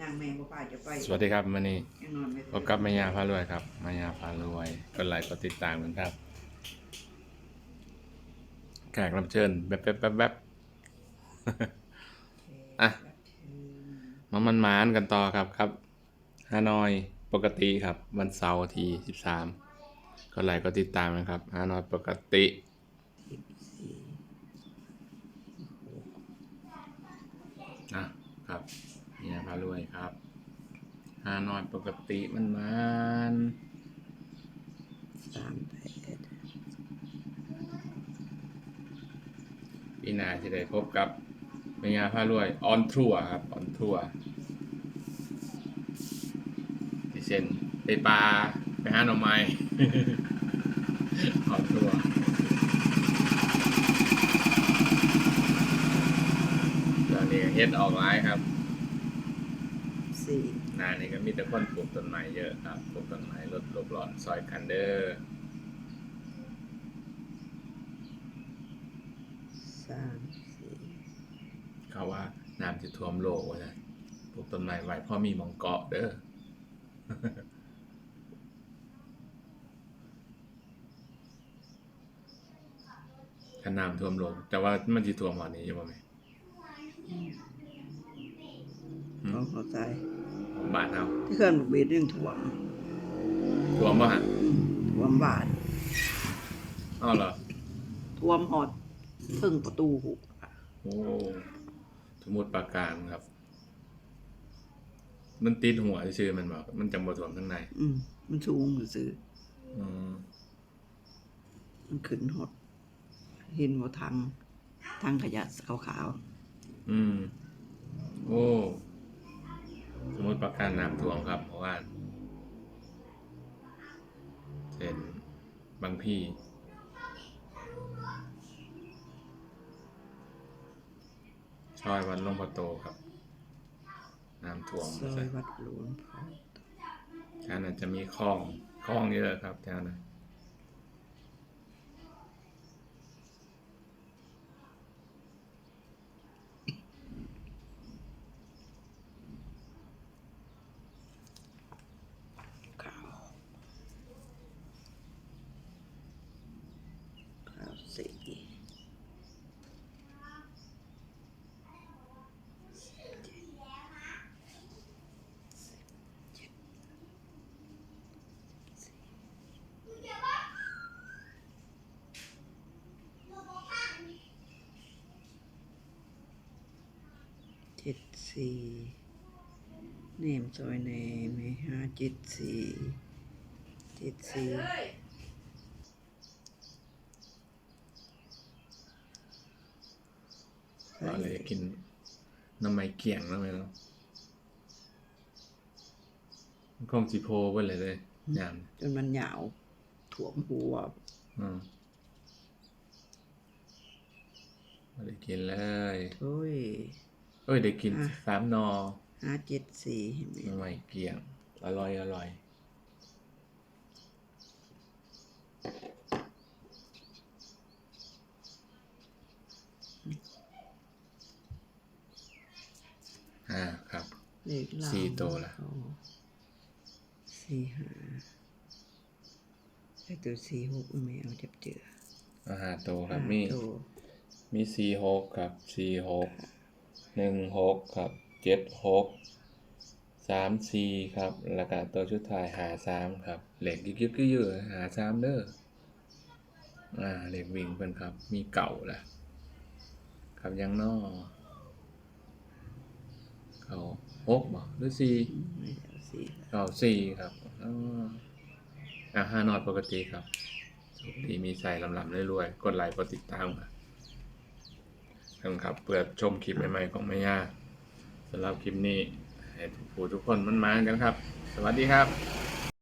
นางแม่บ่ป้าจะไปสวัสดีครับมันนี่ยังนอนไม่พบกับแม่ยาพารวยครับแม่ยาพารวยกดไลค์กดติดตามกันครับแขกรับเชิญแป๊บแป๊บแป๊บแป๊บอะมามันมานกันต่อครับครับฮานอยปกติครับ วันเสาร์ที่สิบสามก็ไลค์ก็ติดตามนะครับฮานอยปกตินะครับแม่ยารวยครับฮานอยปกติมันมานสามแปดปีหน้าจะได้พบกับแม่ยาพารวย ออนทัวร์ครับ ออนทัวร์ที่เช่นไปปลาไปหาหน่อไม้ออนทัวร์ตอนนี้เฮ็ดออกไลน์ครับ สี่หนานี่ก็มีแต่คนปลูกต้นไม้เยอะครับปลูกต้นไม้ลดโลกร้อนซอยกันเดอร์สามสี่เขาว่าน้ำจะท่วมโลกว่าจะปลูกต้นไม้ไว้เพราะมีหมองเกาะเด้อถ้าน้ำท่วมโลกแต่ว่ามันจะท่วมหอนี้อยู่บ่ไหม เขาเข้าใจบ้านเฮาที่เคลื่อนบุกเบียดยังถ่วมท่วมบ่ฮะถ่วมบาทอ้าวเหรอถ่วมหอดพึ่งประตูหุโอ้สมุดปราการครับ มันติดหัวซื่อๆมันบอกมันจังบ่ท่วมข้างใน อืมมันสูงซื่ออืมๆมันขึ้นหอดเห็นบ่ทางทางขยะขาวอืม โอ้สมุด ปราการน้ำท่วมครับ เพราะว่าเช่นบางพี่ซอยวัดหลวงพ่อโตครับ น้ำท่วมๆซอยวัดหลวงพ่อแถวนั้นจะมีคลองคลองเยอะครับแถวนั้น ขาวขาว สี่เจ็ดสี่เนมซอยเนมห้าเจ็ดสี่เจ็ดสี่ เราเลยกินน้ำไม้เกี่ยงแล้วไหมเนาะมันคงสิโพไปเลยเลยยามจนมันหยาวถ่วมหัวอืมไม่ได้กินเลยโอ้ยเอ้ยได้กินอะสามนอห้าเจ็ดสี่เห็นไหมน้ำไม้เกี่ยงอร่อยอร่อย อ่าครับเลขลาวสี่ตัวละเอาสี่ห้าไอตัวสี่หกไม่เอาจับเจืออาหารโตครับห้ามีตัวมีสี่หกครับสี่หกหนึ่งหกครับเจ็ดหกสามสี่ครับแล้วก็ตัวชุดท้ายหาสามครับเหล็กยึกยึกยืดหาสามเด้ออ่าเหล็กวิ่งเพิ่นครับ มีเก่าแหละครับยังนอ เขาหกบ่หรือสี่ไม่เอาสี่เก่าสี่ครับอ๋ออ่าห้านอดปกติครับสุขดีมีใส่ลำลำรวยๆกดไลค์กดติดตามครับครับเปิดชมคลิปใหม่ๆของแม่ย่าสำหรับคลิปนี้ให้ผู้ทุกคนมันมากันครับ สวัสดีครับ